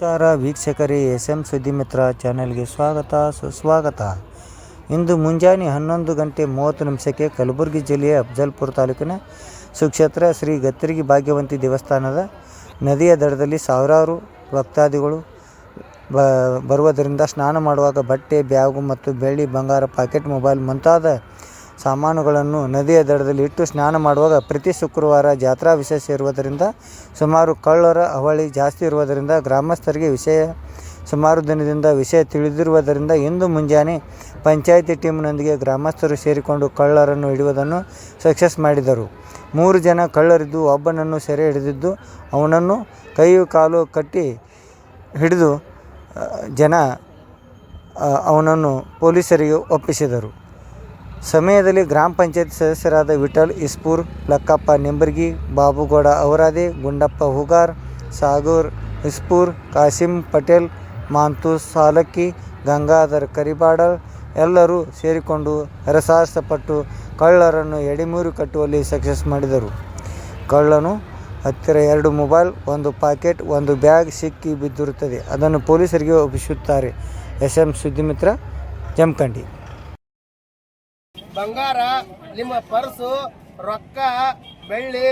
ನಮಸ್ಕಾರ ವೀಕ್ಷಕರೇ S M ಸುದ್ದಿಮಿತ್ರ ಚಾನೆಲ್ಗೆ ಸ್ವಾಗತ, ಸುಸ್ವಾಗತ. ಇಂದು ಮುಂಜಾನೆ ಹನ್ನೊಂದು ಗಂಟೆ ಮೂವತ್ತು ನಿಮಿಷಕ್ಕೆ ಕಲಬುರಗಿ ಜಿಲ್ಲೆಯ ಅಫಜಲ್ಪುರ ತಾಲೂಕಿನ ಸುಕ್ಷೇತ್ರ ಶ್ರೀ ಗತ್ತರಿಗಿ ಭಾಗ್ಯವಂತಿ ದೇವಸ್ಥಾನದ ನದಿಯ ದಡದಲ್ಲಿ ಸಾವಿರಾರು ಭಕ್ತಾದಿಗಳು ಬ, ಬರುವುದರಿಂದ ಸ್ನಾನ ಮಾಡುವಾಗ ಬಟ್ಟೆ, ಬ್ಯಾಗು ಮತ್ತು ಬೆಳ್ಳಿ ಬಂಗಾರ ಪಾಕೆಟ್, ಮೊಬೈಲ್ ಮುಂತಾದ ಸಾಮಾನುಗಳನ್ನು ನದಿಯ ದಡದಲ್ಲಿ ಇಟ್ಟು ಸ್ನಾನ ಮಾಡುವಾಗ ಪ್ರತಿ ಶುಕ್ರವಾರ ಜಾತ್ರಾ ವಿಶೇಷ ಇರುವುದರಿಂದ ಸುಮಾರು ಕಳ್ಳರ ಅವಳಿ ಜಾಸ್ತಿ ಇರುವುದರಿಂದ ಗ್ರಾಮಸ್ಥರಿಗೆ ವಿಷಯ ಸುಮಾರು ದಿನದಿಂದ ವಿಷಯ ತಿಳಿದಿರುವುದರಿಂದ ಇಂದು ಮುಂಜಾನೆ ಪಂಚಾಯಿತಿ ಟೀಮ್ನೊಂದಿಗೆ ಗ್ರಾಮಸ್ಥರು ಸೇರಿಕೊಂಡು ಕಳ್ಳರನ್ನು ಹಿಡಿಯುವುದನ್ನು ಸಕ್ಸಸ್ ಮಾಡಿದರು. ಮೂರು ಜನ ಕಳ್ಳರಿದ್ದು ಒಬ್ಬನನ್ನು ಸೆರೆ ಹಿಡಿದಿದ್ದು ಅವನನ್ನು ಕೈಯು ಕಾಲು ಕಟ್ಟಿ ಹಿಡಿದು ಜನ ಅವನನ್ನು ಪೊಲೀಸರಿಗೆ ಒಪ್ಪಿಸಿದರು. ಸಮಯದಲ್ಲಿ ಗ್ರಾಮ ಪಂಚಾಯತ್ ಸದಸ್ಯರಾದ ವಿಠಲ್, ಇಸ್ಪೂರ್, ಲಕ್ಕಪ್ಪ ನಿಂಬರ್ಗಿ, ಬಾಬುಗೌಡ ಅವರಾದಿ, ಗುಂಡಪ್ಪ ಹುಗಾರ್, ಸಾಗೂರ್, ಇಸ್ಪೂರ್, ಕಾಸಿಂ ಪಟೇಲ್ ಮಾಂತು ಸಾಲಕ್ಕಿ, ಗಂಗಾಧರ್ ಕರಿಬಾಡಲ್ ಎಲ್ಲರೂ ಸೇರಿಕೊಂಡು ಹರಸಾಹಸಪಟ್ಟು ಕಳ್ಳರನ್ನು ಎಡೆಮೂರು ಕಟ್ಟುವಲ್ಲಿ ಸಕ್ಸಸ್ ಮಾಡಿದರು. ಕಳ್ಳನು ಹತ್ತಿರ ಎರಡು ಮೊಬೈಲ್, ಒಂದು ಪಾಕೆಟ್, ಒಂದು ಬ್ಯಾಗ್ ಸಿಕ್ಕಿ ಬಿದ್ದಿರುತ್ತದೆ. ಅದನ್ನು ಪೊಲೀಸರಿಗೆ ಒಪ್ಪಿಸುತ್ತಾರೆ. S M Suddimitra, Jamakhandi. ಬಂಗಾರ, ನಿಮ್ಮ ಪರ್ಸು, ರೊಕ್ಕ, ಬೆಳ್ಳಿ,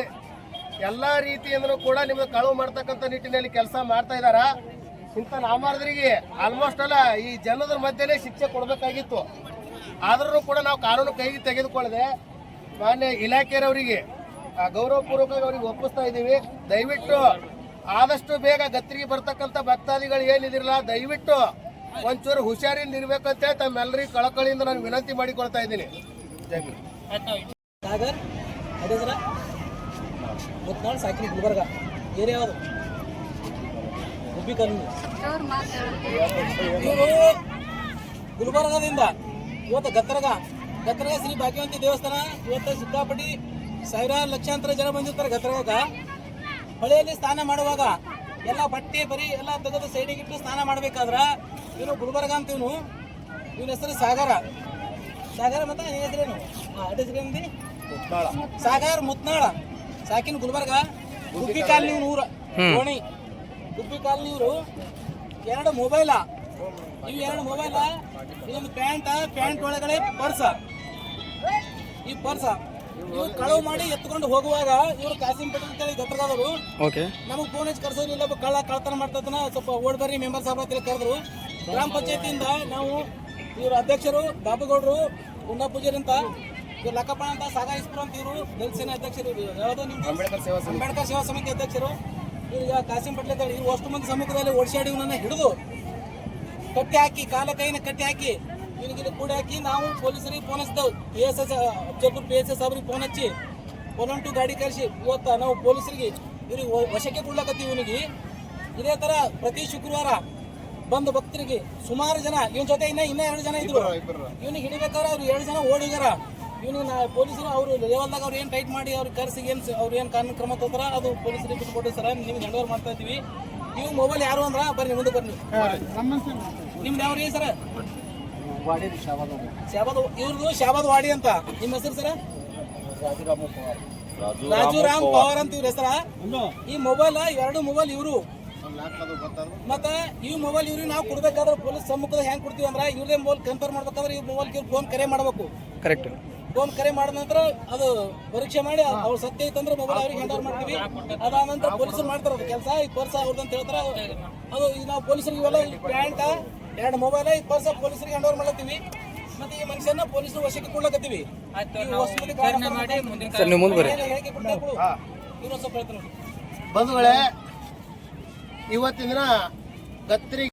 ಎಲ್ಲಾ ರೀತಿಯಿಂದಲೂ ಕೂಡ ನಿಮ್ಗೆ ಕಳುವು ಮಾಡ್ತಕ್ಕಂಥ ನಿಟ್ಟಿನಲ್ಲಿ ಕೆಲಸ ಮಾಡ್ತಾ ಇದಾರ ಇಂಥ ನಾಮಾರ್ದರಿಗೆ ಆಲ್ಮೋಸ್ಟ್ ಅಲ್ಲ, ಈ ಜನದ ಮಧ್ಯೆನೇ ಶಿಕ್ಷೆ ಕೊಡಬೇಕಾಗಿತ್ತು. ಆದ್ರೂ ಕೂಡ ನಾವು ಕಾನೂನು ಕೈಗೆ ತೆಗೆದುಕೊಳ್ಳದೆ, ಮಾನ್ಯ ಇಲಾಖೆಯವರಿಗೆ ಗೌರವಪೂರ್ವಕವಾಗಿ ಅವ್ರಿಗೆ ಒಪ್ಪಿಸ್ತಾ ಇದ್ದೀವಿ. ದಯವಿಟ್ಟು ಆದಷ್ಟು ಬೇಗ ಗತ್ತಿಗೆ ಬರ್ತಕ್ಕಂಥ ಭಕ್ತಾದಿಗಳು ಏನಿದಿರಲ್ಲ, ದಯವಿಟ್ಟು ಒಂಚೂರು ಹುಷಾರಿಂದ ಇರ್ಬೇಕಂತ ತಮ್ಮೆಲ್ಲರಿಗೂ ಕಳಕಳಿಯಿಂದ ನಾನು ವಿನಂತಿ ಮಾಡಿಕೊಳ್ತಾ ಇದ್ದೀನಿ. ಗುಲ್ಬರ್ಗ. ಗುಲ್ಬರ್ಗದಿಂದ ಇವತ್ತು ಗತ್ತರಗ ಗತ್ತರಗ ಶ್ರೀ ಭಾಗ್ಯವಂತಿ ದೇವಸ್ಥಾನ. ಇವತ್ತು ಸಿಕ್ಕಾಪಟ್ಟಿ ಸಾವಿರಾರು ಲಕ್ಷಾಂತರ ಜನ ಬಂದಿರ್ತಾರೆ ಗತ್ತರಗ ಹೊಳೆಯಲ್ಲಿ ಸ್ನಾನ ಮಾಡುವಾಗ ಎಲ್ಲ ಬಟ್ಟೆ ಬರಿ ಎಲ್ಲ ತೆಗೆದು ಸೈಡಿಗೆ ಇಟ್ಟು ಸ್ನಾನ ಮಾಡ್ಬೇಕಾದ್ರ ಇವನು ಗುಲ್ಬರ್ಗ ಅಂತ ಇವನು. ಇವನ ಹೆಸರು ಸಾಗರ. ಸಾಗರ ಮತ್ತೆ ನಿನ್ನ ಹೆಸರೇನು? ಹಾಂ ದಿ ಹೆಸರೇನಿದೆ ಸಾಗರ್ ಮುತ್ನಾಳ. ಸಾಕಿನ ಗುಲ್ಬರ್ಗ. ಗುಬ್ಬಿ ಕಾಲನಿ ಊರ ಓಣಿ ಗುಬ್ಬಿ ಕಾಲ್ನಿ ಊರು ಎರಡು ಮೊಬೈಲ. ಇವು ಎರಡು ಮೊಬೈಲ ಇದೊಂದು ಪ್ಯಾಂಟ್ ಪ್ಯಾಂಟ್ ಒಳಗಡೆ ಪರ್ಸ. ಈ ಪರ್ಸ. ಇವ್ರು ಕಳವು ಮಾಡಿ ಎತ್ಕೊಂಡು ಹೋಗುವಾಗ ಇವರು ಕಾಸಿಂ ಪಟೇಲ್ ಅಂತೇಳಿ ಗಟ್ಟರದವರು ಓಕೆ. ನಮಗೆ ಫೋನ್ ಹಚ್ಚಿ ಕರ್ಸೋರು ಇಲ್ಲ ಕಳ್ಳ ಕಳ್ತನ ಮಾಡ್ತದನ ಸ್ವಲ್ಪ ಓಡ್ ಬರ್ರಿ ಮೆಂಬರ್ ಸಾಹೇಬ್ ಅಂತ ಕರೆದ್ರು ಗ್ರಾಮ ಪಂಚಾಯತಿಯಿಂದ ನಾವು ಇವರು ಅಧ್ಯಕ್ಷರು ಬಾಬುಗೌಡರು ಗುಂಡಾ ಪೂಜಾರಿ ಅಂತ ಇವ್ರು ಲಕ್ಕಪ್ಪಣ ಅಂತ ಸಾಗಾ ಇಸ್ಪುರ ಅಂತ ಇವರು ದಲಿತ ಅಧ್ಯಕ್ಷರು ಯಾವುದೋ ನಿಮ್ದು? ಅಂಬೇಡ್ಕರ್ ಸೇವಾ ಸಮಿತಿ. ಅಧ್ಯಕ್ಷರು. ಈಗ ಕಾಸಿಂ ಪಟ್ಲೆ ಇವ್ರು ಅಷ್ಟು ಮಂದಿ ಸಮ್ಮುಖದಲ್ಲಿ ಓಡಿಸಾಡಿ ಇವನನ್ನ ಹಿಡಿದು ಕಟ್ಟಿ ಹಾಕಿ ಕಾಲ ಕೈನ ಕಟ್ಟಿ ಹಾಕಿ ಇವನಿಗೆ ಕೂಡ ಹಾಕಿ ನಾವು ಪೊಲೀಸರಿಗೆ phone ಹಚ್ಚಿದೆವು. P S S Afzalpur P S S ಅವ್ರಿಗೆ ಫೋನ್ ಹಚ್ಚಿ ಒನ್ ಒನ್ ಟು ಗಾಡಿ ಕಳಿಸಿ ಇವತ್ತು ನಾವು ಪೊಲೀಸರಿಗೆ ಇವ್ರಿಗೆ ವಶಕ್ಕೆ ಕೊಡ್ಲಕತ್ತೀವಿ ಇವನಿಗೆ. ಇದೇ ತರ ಪ್ರತಿ ಶುಕ್ರವಾರ ಬಂದ ಭಕ್ತರಿಗೆ ಸುಮಾರು ಜನ ಇವನ್ ಜೊತೆ ಇನ್ನ ಇನ್ನ ಎರಡು ಜನ ಇದ್ರು. ಇವನಿಗೆ ಹಿಡಿಬೇಕಾದ್ರೆ ಅವ್ರು ಎರಡು ಜನ ಓಡಿದಾರ. ಇವನಿಗೆ ನಾ ಪೊಲೀಸರು ಅವರು ಲೆವೆಲ್ದಾಗ ಅವ್ರು ಏನು ಟೈಟ್ ಮಾಡಿ ಅವ್ರ ಕರ್ಸಿ ಏನು ಅವ್ರು ಏನು ಕಾನೂನು ಕ್ರಮ ತಗೋತಾರ ಅದು ಪೊಲೀಸರಿಗೆ ಬಿಟ್ಟು ಸರ್. ನಿಮ್ಗೆ ಹ್ಯಾಂಡ್ ಓವರ್ ಮಾಡ್ತಾ ಇದ್ದೀವಿ. ನೀವು ಮೊಬೈಲ್ ಯಾರು ಅಂದ್ರ? ಬರ್ರಿ ಮುಂದೆ ಬರ್ರಿ. ನಿಮ್ದು ಯಾವ ರೀ ಸರ್? ಶಾಬಾದ್ ಇವ್ರದ್ದು ಶಾಬಾದ್ ವಾಡಿ ಅಂತ. ನಿಮ್ಮ ಹೆಸರು ಸರ? ರಾಜು ರಾಮ್ ಪವಾರ್. ಅಂತ ಇವ್ರ ಹೆಸರ? ಈ ಮೊಬೈಲ್ ಎರಡು ಮೊಬೈಲ್ ಇವರು. ಮತ್ತ ಈ ಮೊಬೈಲ್ ಇವ್ರಿಗೆ ನಾವು ಕೊಡ್ಬೇಕಾದ್ರೆ ಪೊಲೀಸ್ ಸಮ್ಮುಖದ ಹೆಂಗ್ ಕೊಡ್ತೀವಿ ಅಂದ್ರೆ ಇವ್ರದೇ ಮೊಬೈಲ್ ಕಂಪೇರ್ ಮಾಡ್ಬೇಕಾದ್ರೆ ಈ ಮೊಬೈಲ್ ಇವ್ರು ಫೋನ್ ಕರೆ ಮಾಡಬೇಕು. ಕರೆಕ್ಟ್ ಫೋನ್ ಕರೆ ಮಾಡಿದ ನಂತರ ಅದು ಪರೀಕ್ಷೆ ಮಾಡಿ ಅವ್ರು ಸತ್ಯ ಐತಂದ್ರೆ ಮೊಬೈಲ್ ಅವ್ರಿಗೆ ಹ್ಯಾಂಡ್ ಓವರ್ ಮಾಡ್ತೀವಿ. ಅದಾದ ನಂತರ ಪೊಲೀಸರು ಮಾಡ್ತಾರ ಅದು ಕೆಲಸ. ಈ ಪರ್ಸ ಅವ್ರದ್ದು ಅಂತ ಹೇಳ್ತಾರೆ. ಅದು- ಅದು ಈಗ ನಾವು ಪೊಲೀಸರಿಗೆ ಇವೆಲ್ಲ ಪ್ಯಾಂಟ್ ಎರಡು ಮೊಬೈಲ್ ಐದು ಪರ್ಸ ಪೊಲೀಸರಿಗೆ ಹ್ಯಾಂಡ್ ಓವರ್ ಮಾಡ್ತೀವಿ ಮತ್ತೆ ಈ ಮನುಷ್ಯನ ಪೊಲೀಸರು ವಶಕ್ಕೆ ಕೊಡ್ಲಕತ್ತೀವಿ. ಬಂಧುಗಳೇ ಇವತ್ತಿನ ದಿನ ಗತ್ರಿ